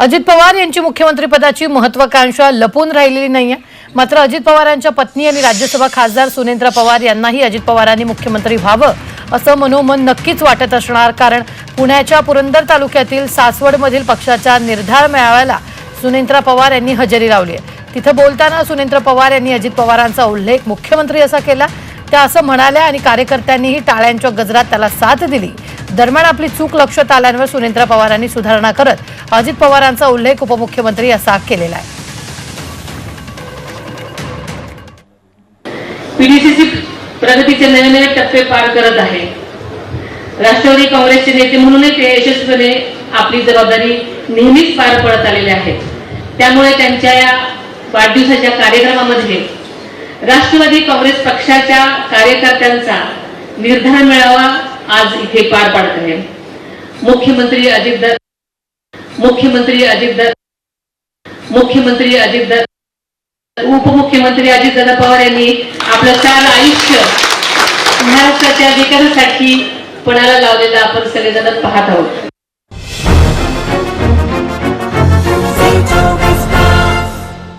अजित पवार यांची मुख्यमंत्रीपदाची महत्वाकांक्षा लपून राहिलेली नाहीये. मात्र अजित पवारांच्या पत्नी आणि राज्यसभा खासदार सुनेंद्र पवार यांनाही अजित पवारांनी मुख्यमंत्री व्हावं असं मनोमन नक्कीच वाटत असणार. कारण पुण्याच्या पुरंदर तालुक्यातील सासवडमधील पक्षाच्या निर्धार मेळाव्याला सुनेंद्र पवार यांनी हजेरी लावली आहे. तिथं बोलताना सुनेंद्र पवार यांनी अजित पवारांचा उल्लेख मुख्यमंत्री असा केला. त्या असं म्हणाल्या आणि कार्यकर्त्यांनीही टाळ्यांच्या गजरात त्याला साथ दिली. दरम्यान आपली चूक लक्षात आल्यावर सुनेंद्र पवारांनी सुधारणा करत अजित पवारांचा उल्लेख उपमुख्यमंत्री असा केलेला आहे. पीडीसीसी प्रगतीचे नवे नवे टप्पे पार करत आहे. राष्ट्रवादी काँग्रेसचे नेते म्हणूनही ते यशस्वीपणे आपली जबाबदारी नेहमीच पार पडत आलेले आहेत. त्यामुळे त्यांच्या या वाढदिवसाच्या कार्यक्रमामध्ये राष्ट्रवादी काँग्रेस पक्षाच्या कार्यकर्त्यांचा निर्धार मेळावा आज इथे पार पाडत आहे. मुख्यमंत्री अजित मुख्यमंत्री अजितदा मुख्यमंत्री अजितदा उपमुख्यमंत्री अजितदादा पवार यांनी आपलं चार आयुष्य महाराष्ट्राच्या विकासासाठी पणाला लावलेलं आपण सगळेजण पाहत आहोत.